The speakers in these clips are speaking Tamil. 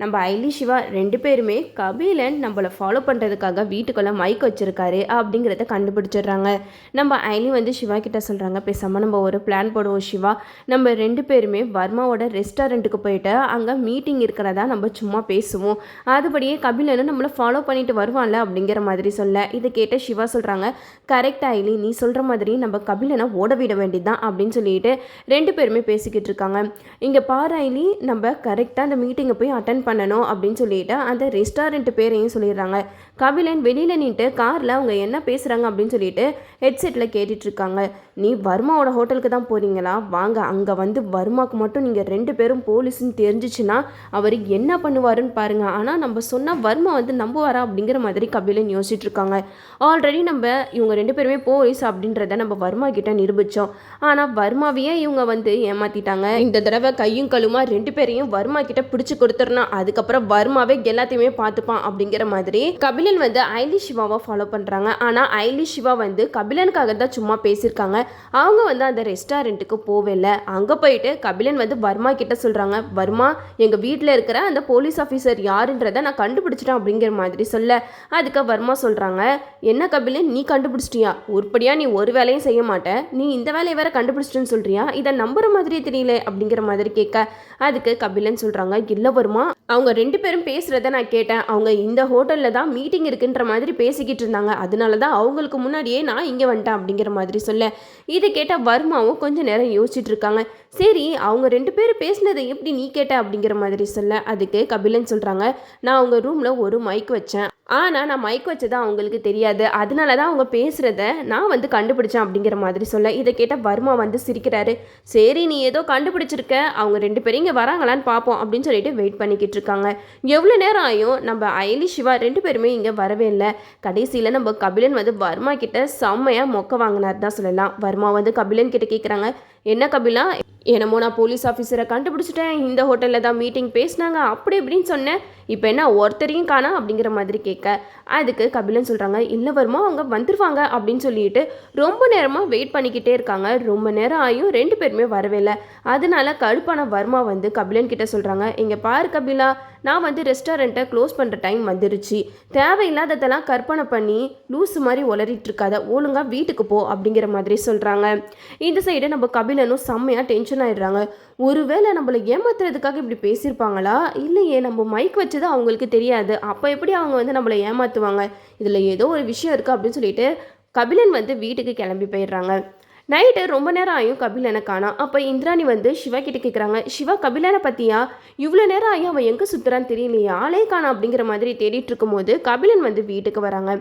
நம்ம ஐலி சிவா ரெண்டு பேருமே கபிலன் நம்மளை ஃபாலோ பண்ணுறதுக்காக வீட்டுக்குள்ளே மைக் வச்சுருக்காரு அப்படிங்கிறத கண்டுபிடிச்சிடுறாங்க. நம்ம ஐலி வந்து சிவா கிட்ட சொல்கிறாங்க பேசாமல் நம்ம ஒரு பிளான் போடுவோம் சிவா. நம்ம ரெண்டு பேருமே வர்மாவோட ரெஸ்டாரண்ட்டுக்கு போயிட்டு அங்கே மீட்டிங் இருக்கிறதா நம்ம சும்மா பேசுவோம். அதுபடியே கபிலனும் நம்மளை ஃபாலோ பண்ணிட்டு வருவான்ல அப்படிங்கிற மாதிரி சொல்ல. இதை கேட்ட சிவா சொல்கிறாங்க கரெக்ட் ஐலி நீ சொல்கிற மாதிரி நம்ம கபிலனை ஓட விட வேண்டியதுதான் அப்படின்னு சொல்லிட்டு ரெண்டு பேருமே பேசிக்கிட்டு இருக்காங்க. இங்கே பாரு ஐலி நம்ம கரெக்டாக அந்த மீட்டிங்கை போய் அட்டன் பண்ணணும் அப்படின்னு சொல்லிட்டு அந்த ரெஸ்டாரண்ட் பேரையும் சொல்லிடுறாங்க. கபிலன் வெளியில் நின்று காரில் அவங்க என்ன பேசுகிறாங்க அப்படின்னு சொல்லிட்டு ஹெட்செட்டில் கேட்டுட்ருக்காங்க நீ வர்மாவோட ஹோட்டலுக்கு தான் போகிறீங்களா வாங்க அங்கே வந்து வர்மாவுக்கு மட்டும் நீங்கள் ரெண்டு பேரும் போலீஸ்ன்னு தெரிஞ்சிச்சுன்னா அவர் என்ன பண்ணுவாருன்னு பாருங்கள் ஆனால் நம்ம சொன்னால் வர்மா வந்து நம்புவாரா அப்படிங்கிற மாதிரி கபிலன் யோசிச்சுட்ருக்காங்க ஆல்ரெடி நம்ம இவங்க ரெண்டு பேருமே போலீஸ் அப்படின்றத நம்ம வர்மா கிட்ட நிரூபித்தோம் ஆனால் வர்மாவையே இவங்க வந்து ஏமாத்திட்டாங்க. இந்த தடவை கையும் கழுமா ரெண்டு பேரையும் வர்மா கிட்ட பிடிச்சி கொடுத்துருனா அதுக்கப்புறம் வர்மாவே எல்லாத்தையுமே பார்த்துப்பான் அப்படிங்கிற மாதிரி கபிலன் வந்து ஐலி சிவாவை ஃபாலோ பண்ணுறாங்க ஆனால் ஐலி சிவா வந்து கபிலனுக்காக தான் சும்மா பேசியிருக்காங்க. அவங்க வந்து அந்த ரெஸ்டாரண்ட்டுக்கு போவே இல்லை அங்கே போயிட்டு கபிலன் வந்து வர்மா கிட்ட சொல்கிறாங்க வர்மா எங்கள் வீட்டில் இருக்கிற அந்த போலீஸ் ஆஃபீஸர் யாருன்றதை நான் கண்டுபிடிச்சிட்டேன் அப்படிங்கிற மாதிரி சொல்ல. அதுக்கு வர்மா சொல்கிறாங்க என்ன கபிலன் நீ கண்டுபிடிச்சிட்டியா? உருப்படியாக நீ ஒரு வேலையும் செய்ய மாட்டேன் நீ இந்த வேலையை வேற கண்டுபிடிச்சிட்டுன்னு சொல்கிறியா இதை நம்புற மாதிரியே தெரியல அப்படிங்கிற மாதிரி கேட்க. அதுக்கு கபிலன் சொல்கிறாங்க இல்லை வருமா அவங்க ரெண்டு பேரும் பேசுகிறத நான் கேட்டேன். அவங்க இந்த ஹோட்டலில் தான் மீட்டிங் இருக்குன்ற மாதிரி பேசிக்கிட்டு இருந்தாங்க. அதனால தான் அவங்களுக்கு முன்னாடியே நான் இங்கே வந்துட்டேன் அப்படிங்கிற மாதிரி சொல்ல. இதை கேட்டால் வர்மாவும் கொஞ்சம் நேரம் யோசிச்சுட்டு இருக்காங்க. சரி அவங்க ரெண்டு பேரும் பேசினதை எப்படி நீ கேட்ட அப்படிங்கிற மாதிரி சொல்ல. அதுக்கு கபிலன் சொல்கிறாங்க நான் அவங்க ரூமில் ஒரு மைக் வச்சேன். ஆனால் நான் மைக் வச்சது அவங்களுக்கு தெரியாது. அதனால தான் அவங்க பேசுகிறத நான் வந்து கண்டுபிடிச்சேன் அப்படிங்கிற மாதிரி சொல்ல. இதை கேட்டால் வர்மா வந்து சிரிக்கிறாரு. சரி நீ ஏதோ கண்டுபிடிச்சிருக்க. அவங்க ரெண்டு பேரும் இங்கே வராங்களான்னு பார்ப்போம் அப்படின்னு சொல்லிட்டு வெயிட் பண்ணிக்கிட்டு இருக்காங்க. எவ்வளோ நேரம் ஆயும் நம்ம அயலி சிவா ரெண்டு பேருமே இங்கே வரவே இல்லை. கடைசியில் நம்ம கபிலன் வந்து வர்மா கிட்ட செம்மையாக மொக்க வாங்கினார் தான் சொல்லலாம். வர்மா வந்து கபிலன் கிட்ட கேட்குறாங்க என்ன கபிலா? என்னமோ நான் போலீஸ் ஆஃபீஸரை கண்டுபிடிச்சிட்டேன். இந்த ஹோட்டலில் தான் மீட்டிங் பேசினாங்க. அப்படி இப்படின்னு சொன்னேன். இப்போ என்ன ஒருத்தரையும் காணா அப்படிங்கிற மாதிரி கேட்க அதுக்கு கபிலன் சொல்கிறாங்க இல்லை வருமா அவங்க வந்துருவாங்க? அப்படின்னு சொல்லிட்டு ரொம்ப நேரமாக வெயிட் பண்ணிக்கிட்டே இருக்காங்க. ரொம்ப நேரம் ஆகியும் ரெண்டு பேருமே வரவே இல்லை. அதனால கடுப்பான வர்மா வந்து கபிலன் கிட்ட சொல்கிறாங்க இங்கே பாரு கபிலா நான் வந்து ரெஸ்டாரண்ட்டை க்ளோஸ் பண்ணுற டைம் வந்துருச்சு. தேவையில்லாததெல்லாம் கற்பனை பண்ணி லூஸ் மாதிரி உளறிட்டு இருக்காத ஒழுங்காக வீட்டுக்கு போ அப்படிங்கிற மாதிரி சொல்கிறாங்க இந்த சைடு நம்ம கபிலனும் செம்மையாக டென்ஷன் ஆகிடுறாங்க ஒருவேளை நம்மளை ஏமாத்துறதுக்காக இப்படி பேசியிருப்பாங்களா? இல்லையே நம்ம மைக் வச்சது அவங்களுக்கு தெரியாது. அப்போ எப்படி அவங்க வந்து நம்மளை ஏமாற்றுவாங்க இதில் ஏதோ ஒரு விஷயம் இருக்குது அப்படின்னு சொல்லிட்டு கபிலன் வந்து வீட்டுக்கு கிளம்பி போயிடுறாங்க. நைட்டு ரொம்ப நேரம் ஆயும் கபிலனை காணாம் அப்போ இந்திராணி வந்து சிவா கிட்ட கேட்குறாங்க சிவா கபிலனை பற்றியா இவ்வளோ நேரம் ஆயும் அவன் எங்கே சுற்றுறான்னு தெரியலையே. ஆளே காணா அப்படிங்கிற மாதிரி தேடிட்டு இருக்கும்போது கபிலன் வந்து வீட்டுக்கு வராங்க.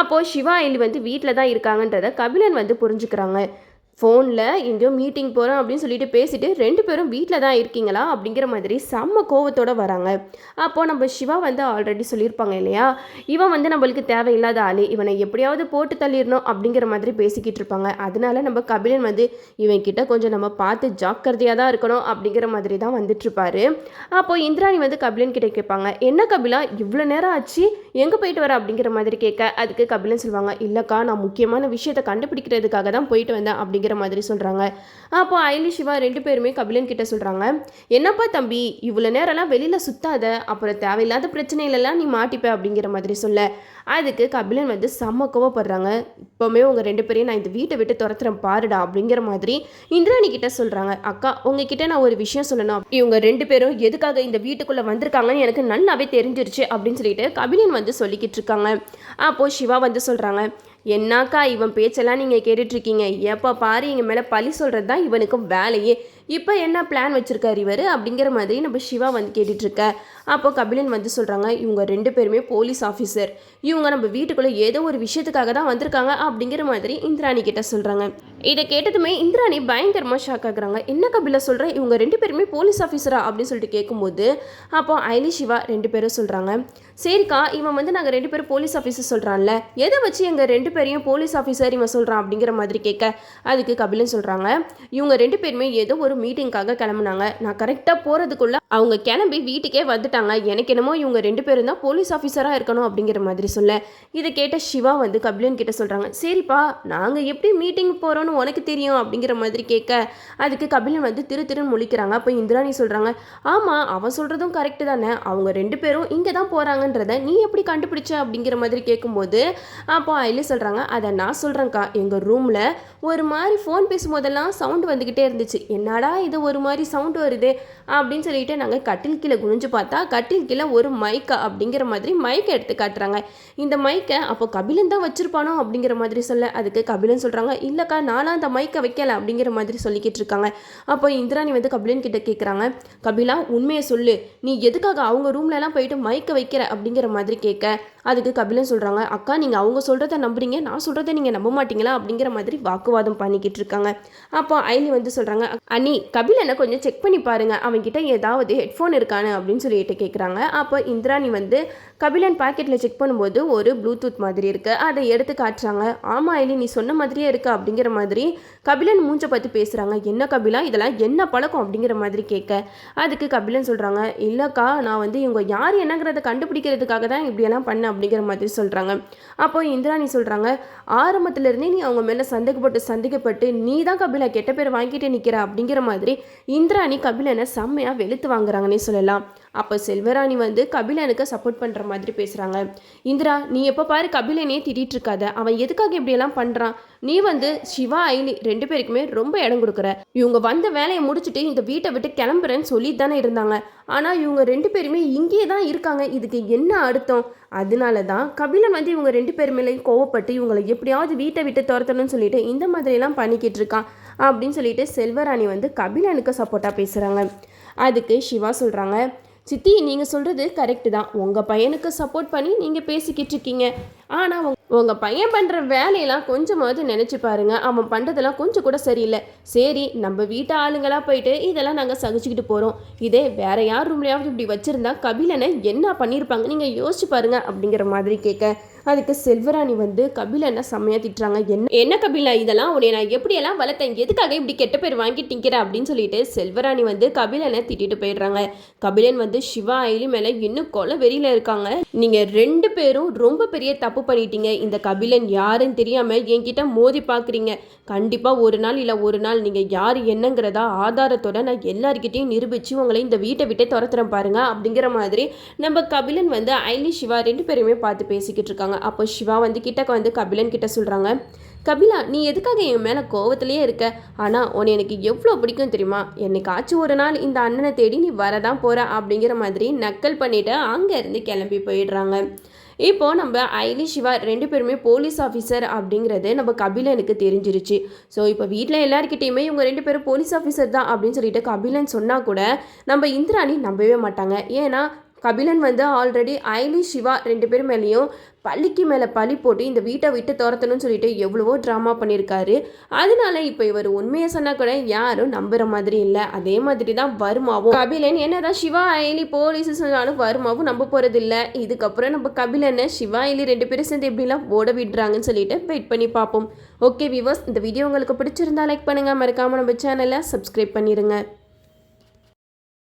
அப்போது சிவா எலி வந்து வீட்டில் தான் இருக்காங்கன்றத கபிலன் வந்து புரிஞ்சுக்கிறாங்க. ஃபோனில் எங்கேயோ மீட்டிங் போகிறோம் அப்படின்னு சொல்லிட்டு பேசிட்டு ரெண்டு பேரும் வீட்டில் தான் இருக்கீங்களா அப்படிங்கிற மாதிரி செம்ம கோவத்தோடு வராங்க. அப்போது நம்ம சிவா வந்து ஆல்ரெடி சொல்லியிருப்பாங்க இல்லையா? இவன் வந்து நம்மளுக்கு தேவையில்லாத ஆள். இவனை எப்படியாவது போட்டு தள்ளிடணும் அப்படிங்கிற மாதிரி பேசிக்கிட்டு இருப்பாங்க. அதனால நம்ம கபிலன் வந்து இவன் கிட்ட கொஞ்சம் நம்ம பார்த்து ஜாக்கிரதையாக தான் இருக்கணும் அப்படிங்கிற மாதிரி தான் வந்துட்டுருப்பாரு அப்போது இந்திராணி வந்து கபிலன் கிட்டே கேட்பாங்க என்ன கபிலா? இவ்வளோ நேரம் ஆச்சு. எங்கே போயிட்டு வர அப்படிங்கிற மாதிரி கேட்க அதுக்கு கபிலன் சொல்லுவாங்க இல்லைக்கா நான் முக்கியமான விஷயத்தை கண்டுபிடிக்கிறதுக்காக தான் போயிட்டு வந்தேன் அப்படிங்கிற மாதிரி சொல்கிறாங்க அப்போ அயலி சிவா ரெண்டு பேருமே கபிலன் கிட்ட சொல்கிறாங்க என்னப்பா தம்பி இவ்வளோ நேரம்லாம் வெளியில் சுத்தாத அப்புறம் தேவையில்லாத பிரச்சனையிலலாம் நீ மாட்டிப்ப அப்படிங்கிற மாதிரி சொல்ல. அதுக்கு கபிலன் வந்து செம்ம கோவப்படுறாங்க. இப்போவுமே உங்கள் ரெண்டு பேரையும் நான் இந்த வீட்டை விட்டு துரத்துறேன் பாருடா அப்படிங்கிற மாதிரி இந்திராணி கிட்ட சொல்கிறாங்க அக்கா உங்ககிட்ட நான் ஒரு விஷயம் சொல்லணும். இவங்க ரெண்டு பேரும் எதுக்காக இந்த வீட்டுக்குள்ளே வந்திருக்காங்கன்னு எனக்கு நல்லாவே தெரிஞ்சிருச்சு அப்படின்னு சொல்லிட்டு கபிலன் வந்து சொல்லிக்கிட்டு இருக்காங்க. அப்போது சிவா வந்து சொல்கிறாங்க என்னாக்கா இவன் பேச்செல்லாம் நீங்கள் கேட்டுட்ருக்கீங்க? எப்போ பாரு எங்கள் மேலே பழி சொல்கிறது தான் இவனுக்கு வேலையே. இப்போ என்ன பிளான் வச்சுருக்கார் இவர்? அப்படிங்கிற மாதிரி நம்ம சிவா வந்து கேட்டுட்ருக்க. அப்போ கபிலன் வந்து சொல்கிறாங்க இவங்க ரெண்டு பேருமே போலீஸ் ஆஃபீஸர் இவங்க நம்ம வீட்டுக்குள்ளே ஏதோ ஒரு விஷயத்துக்காக தான் வந்திருக்காங்க. அப்படிங்கிற மாதிரி இந்திராணி கிட்ட சொல்கிறாங்க இதை கேட்டதுமே இந்திராணி பயங்கரமாக ஷாக் ஆகுறாங்க. என்ன கபிலா சொல்கிற இவங்க ரெண்டு பேருமே போலீஸ் ஆஃபீஸரா அப்படின்னு சொல்லிட்டு கேட்கும்போது அப்போ ஐலி சிவா ரெண்டு பேரும் சொல்கிறாங்க சரிக்கா இவன் வந்து நாங்கள் ரெண்டு பேரும் போலீஸ் ஆஃபீஸர் சொல்கிறான்ல எதை வச்சு எங்கள் ரெண்டு பேரையும் போலீஸ் ஆஃபீஸர் இவன் சொல்கிறான் அப்படிங்கிற மாதிரி கேட்க அதுக்கு கபிலன் சொல்கிறாங்க இவங்க ரெண்டு பேருமே ஏதோ ஒரு மீட்டிங்காக கிளம்புனாங்க. நான் கரெக்டாக போகிறதுக்குள்ள அவங்க கிளம்பி வீட்டுக்கே வந்துட்டாங்க. எனக்கு என்னமோ இவங்க ரெண்டு பேரும் தான் போலீஸ் ஆஃபீஸராக இருக்கணும் அப்படிங்கிற மாதிரி சொல்ல இதை கேட்ட சிவா வந்து கபிலன் கிட்ட சொல்கிறாங்க சரிப்பா நாங்கள் எப்படி மீட்டிங் போகிறோன்னு உனக்கு தெரியும் அப்படிங்கிற மாதிரி கேட்க அதுக்கு கபிலன் வந்து திரு திரு முழிக்கிறாங்க. அப்போ இந்திராணி சொல்கிறாங்க ஆமாம் அவன் சொல்கிறதும் கரெக்டு தானே. அவங்க ரெண்டு பேரும் இங்கே தான் போகிறாங்கன்றத நீ எப்படி கண்டுபிடிச்ச? அப்படிங்கிற மாதிரி கேட்கும்போது அப்போ ஐலி சொல்கிறாங்க அதை நான் சொல்கிறேன்க்கா எங்கள் ரூமில் ஒரு மாதிரி ஃபோன் பேசும்போதெல்லாம் சவுண்டு வந்துக்கிட்டே இருந்துச்சு. என்னடா இது ஒரு மாதிரி சவுண்டு வருது? அப்படின்னு சொல்லிட்டு நாங்கள் கட்டில் கீழே குனிஞ்சு பார்த்தா கட்டில் கீழே ஒரு மைக்கா அப்படிங்கிற மாதிரி மைக்கை எடுத்து காட்டுறாங்க. இந்த மைக்கை அப்போ கபிலன் தான் வச்சுருப்பானோ அப்படிங்கிற மாதிரி சொல்ல அதுக்கு கபிலன் சொல்கிறாங்க இல்லைக்கா நான் நானும் அந்த மைக்கை வைக்கல அப்படிங்கிற மாதிரி சொல்லிக்கிட்டு இருக்காங்க. அப்போ இந்திராணி வந்து கபிலன் கிட்ட கேட்குறாங்க கபிலா உண்மையை சொல்லு. நீ எதுக்காக அவங்க ரூம்லலாம் போயிட்டு மைக்கை வைக்கிற அப்படிங்கிற மாதிரி கேட்க அதுக்கு கபிலன் சொல்கிறாங்க அக்கா நீங்கள் அவங்க சொல்கிறத நம்புறீங்க நான் சொல்கிறத நீங்கள் நம்ப மாட்டீங்களா? அப்படிங்கிற மாதிரி வாக்குவாதம் பண்ணிக்கிட்டு இருக்காங்க. அப்போ ஐலி வந்து சொல்கிறாங்க அண்ணி கபிலனை கொஞ்சம் செக் பண்ணி பாருங்க. அவன்கிட்ட ஏதாவது ஹெட்ஃபோன் இருக்கானு அப்படின்னு சொல்லிட்டு கேட்குறாங்க அப்போ இந்திராணி வந்து கபிலன் பாக்கெட்டில் செக் பண்ணும்போது ஒரு ப்ளூடூத் மாதிரி இருக்குது அதை எடுத்து காட்டுறாங்க. ஆமாம் ஐலி நீ சொன்ன மாதிரியே இருக்கு அப்படிங்கிற மாதிரி கபிலன் மூஞ்ச பற்றி பேசுகிறாங்க என்ன கபிலா? இதெல்லாம் என்ன பழக்கம் அப்படிங்கிற மாதிரி கேட்க. அதுக்கு கபிலன் சொல்கிறாங்க இல்லைக்கா நான் வந்து இவங்க யார் என்னங்கிறத கண்டுபிடிக்கிறதுக்காக தான் இப்படியெல்லாம் பண்ண அப்படிங்கிற மாதிரி சொல்கிறாங்க அப்போ இந்திராணி சொல்கிறாங்க ஆரம்பத்துலேருந்தே நீ அவங்க மேலே சந்தேகப்பட்டு சந்தேகப்பட்டு நீ தான் கபிலா கெட்ட பேர் வாங்கிட்டு நிற்கிற அப்படிங்கிற மாதிரி இந்திராணி கபிலனை செம்மையாக வெளுத்து வாங்குறாங்கன்னே சொல்லலாம். அப்போ செல்வராணி வந்து கபிலனுக்கு சப்போர்ட் பண்ணுற மாதிரி பேசுகிறாங்க இந்திரா நீ எப்போ பாரு கபிலனே திட்டிகிட்டு இருக்காத. அவன் எதுக்காக இப்படியெல்லாம் பண்ணுறான் நீ வந்து சிவா ஐலி ரெண்டு பேருக்குமே ரொம்ப இடம் கொடுக்குற. இவங்க வந்த வேலையை முடிச்சுட்டு இந்த வீட்டை விட்டு கிளம்புறேன்னு சொல்லி தானே இருந்தாங்க. ஆனால் இவங்க ரெண்டு பேருமே இங்கேயே தான் இருக்காங்க. இதுக்கு என்ன அர்த்தம்? அதனால தான் கபிலன் வந்து இவங்க ரெண்டு பேர் மேலேயும் கோவப்பட்டு இவங்களை எப்படியாவது வீட்டை விட்டு துரத்தணும்னு சொல்லிட்டு இந்த மாதிரிலாம் பண்ணிக்கிட்டு இருக்கான் அப்படின்னு சொல்லிட்டு செல்வராணி வந்து கபிலனுக்கு சப்போர்ட்டாக பேசுகிறாங்க அதுக்கு சிவா சொல்கிறாங்க சித்தி நீங்கள் சொல்கிறது கரெக்டு தான். உங்கள் பையனுக்கு சப்போர்ட் பண்ணி நீங்கள் பேசிக்கிட்டு இருக்கீங்க. ஆனால் உங்கள் பையன் பண்ணுற வேலையெல்லாம் கொஞ்சமாவது நினச்சி பாருங்க. அவன் பண்ணுறதெல்லாம் கொஞ்சம் கூட சரியில்லை. சரி நம்ம வீட்டு ஆளுங்களாக போயிட்டு இதெல்லாம் நாங்கள் சகிச்சுக்கிட்டு போகிறோம் இதே வேற யார் ரூம்லையாவது இப்படி வச்சுருந்தா கபிலனை என்ன பண்ணியிருப்பாங்க நீங்கள் யோசிச்சு பாருங்க அப்படிங்கிற மாதிரி கேட்க. அதுக்கு செல்வராணி வந்து கபிலனை செம்மையாக திட்டுறாங்க? என்ன என்ன கபிலா இதெல்லாம்? உன்னை நான் எப்படியெல்லாம் வளர்த்தேன்? எதுக்காக இப்படி கெட்ட பேர் வாங்கி திங்கிற அப்படின்னு சொல்லிட்டு செல்வராணி வந்து கபிலனை திட்டிட்டு போயிடுறாங்க. கபிலன் வந்து சிவா ஐலி மேலே இன்னும் கொலை வெறியில் இருக்காங்க. நீங்கள் ரெண்டு பேரும் ரொம்ப பெரிய தப்பு பண்ணிட்டீங்க. இந்த கபிலன் யாருன்னு தெரியாமல் என்கிட்ட மோதி பார்க்குறீங்க கண்டிப்பாக ஒரு நாள் இல்லை ஒரு நாள் நீங்கள் யார் என்னங்கிறதா ஆதாரத்தோட நான் எல்லார்கிட்டையும் நிரூபித்து உங்களை இந்த வீட்டை விட்டே துரத்துறேன் பாருங்க. அப்படிங்கிற மாதிரி நம்ம கபிலன் வந்து ஐலி சிவா ரெண்டு பேருமே பார்த்து பேசிக்கிட்டு இருக்காங்க. அப்போ சிவா வந்து கிட்டக்க வந்து கபிலன் கிட்ட சொல்கிறாங்க கபிலா நீ எதுக்காக என் மேலே கோவத்திலேயே இருக்க? ஆனால் உன்னை எனக்கு எவ்வளோ பிடிக்கும் தெரியுமா? என்னைக்காச்சும் ஒரு நாள் இந்த அண்ணனை தேடி நீ வரதான் போகிற அப்படிங்கிற மாதிரி நக்கல் பண்ணிவிட்டு அங்கேருந்து கிளம்பி போயிடுறாங்க. இப்போ நம்ம ஐலி சிவா ரெண்டு பேருமே போலீஸ் ஆஃபீஸர் அப்படிங்கிறது நம்ம கபிலனுக்கு தெரிஞ்சிருச்சு. ஸோ இப்போ வீட்டில் எல்லாருக்கிட்டேயுமே இவங்க ரெண்டு பேரும் போலீஸ் ஆஃபீஸர் தான் அப்படின்னு சொல்லிட்டு கபிலன் சொன்னால் கூட நம்ம இந்திராணி நம்பவே மாட்டாங்க. ஏன்னா கபிலன் வந்து ஆல்ரெடி ஐலி சிவா ரெண்டு பேர் மேலேயும் பள்ளிக்கு மேலே பழி போட்டு இந்த வீட்டை விட்டு துரத்தணும்னு சொல்லிட்டு எவ்வளவோ ட்ராமா பண்ணியிருக்காரு. அதனால இப்போ இவர் உண்மையை சொன்னால் கூட யாரும் நம்புகிற மாதிரி இல்லை. அதே மாதிரி தான் வருமாவும். கபிலன் என்னதான் சிவா ஐலி போலீஸ் சொன்னாலும் வருமாவும் நம்ப போகிறது இல்லை. இதுக்கப்புறம் நம்ம கபிலனை சிவா ஐலி ரெண்டு பேரும் சேர்ந்து எப்படிலாம் ஓட விடுறாங்கன்னு சொல்லிட்டு வெயிட் பண்ணி பார்ப்போம். ஓகே விவர்ஸ் இந்த வீடியோ உங்களுக்கு பிடிச்சிருந்தா லைக் பண்ணுங்கள் மறக்காமல் நம்ம சேனலை சப்ஸ்கிரைப் பண்ணிடுங்க